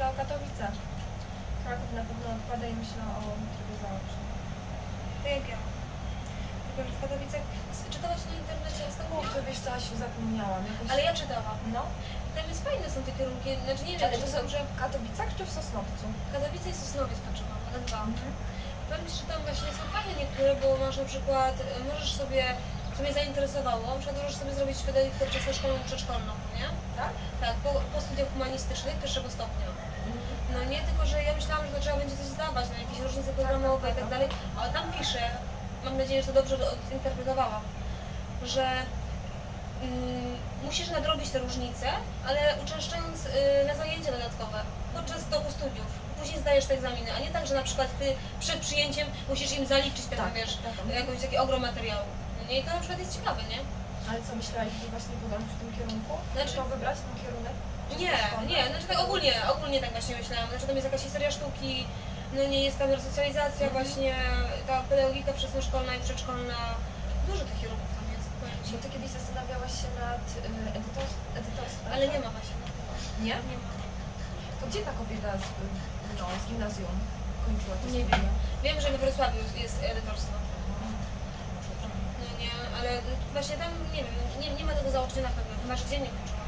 myślę o Katowicach. Kraków na pewno odpada i myślę o trybie jak ja. Tylko, że w Katowicach czytałaś na internecie ostatnio? Kurczę, wiesz co, Asiu, zapomniałam. Jakoś... Ale ja czytałam. No, Tam jest fajne są te kierunki, znaczy nie wiem, ale czy to to są że w Katowicach czy w Sosnowcu? Katowice i Sosnowiec patrzyłam, na dwa. Mhm. Powiem Ci, że tam właśnie są fajne niektóre, bo masz na przykład, możesz sobie, co mnie zainteresowało, na przykład możesz sobie zrobić pedagogika wczesnoszkolną, przedszkolną, nie? Tak? Tak, po, po studiach humanistycznych pierwszego stopnia. No nie, tylko że ja myślałam, że to trzeba będzie coś zdawać, na jakieś różnice programowe i tak dalej, ale tam pisze, mam nadzieję, że to dobrze do- zinterpretowałam, że mm, musisz nadrobić te różnice, ale uczęszczając y, na zajęcia dodatkowe podczas toku studiów. Później zdajesz te egzaminy, a nie tak, że na przykład ty przed przyjęciem musisz im zaliczyć ten, Tak, wiesz, tak, tak. jakiś taki ogrom materiału. No nie, i to na przykład jest ciekawe, nie? Ale co, myśleliście właśnie podążyć w tym kierunku? Znaczy- to wybrać ten kierunek? Nie, nie, znaczy tak ogólnie, ogólnie tak właśnie myślałam. Znaczy tam jest jakaś historia sztuki, no nie jest tam resocjalizacja Mhm. właśnie, ta pedagogika wczesnoszkolna i przedszkolna. Dużo tych kierunków tam jest, powiem ci. Bo ty kiedyś zastanawiałaś się nad y, edytor, edytorstwem? Ale tak? nie ma właśnie. Nie? Nie ma. To gdzie ta kobieta z, no, z gimnazjum kończyła te Nie studia? Wiem, że we Wrocławiu jest- jest edytorstwo. Może tam. No nie, ale właśnie tam nie wiem, nie, nie ma tego zaocznie na pewno, chyba że dziennie kończyła.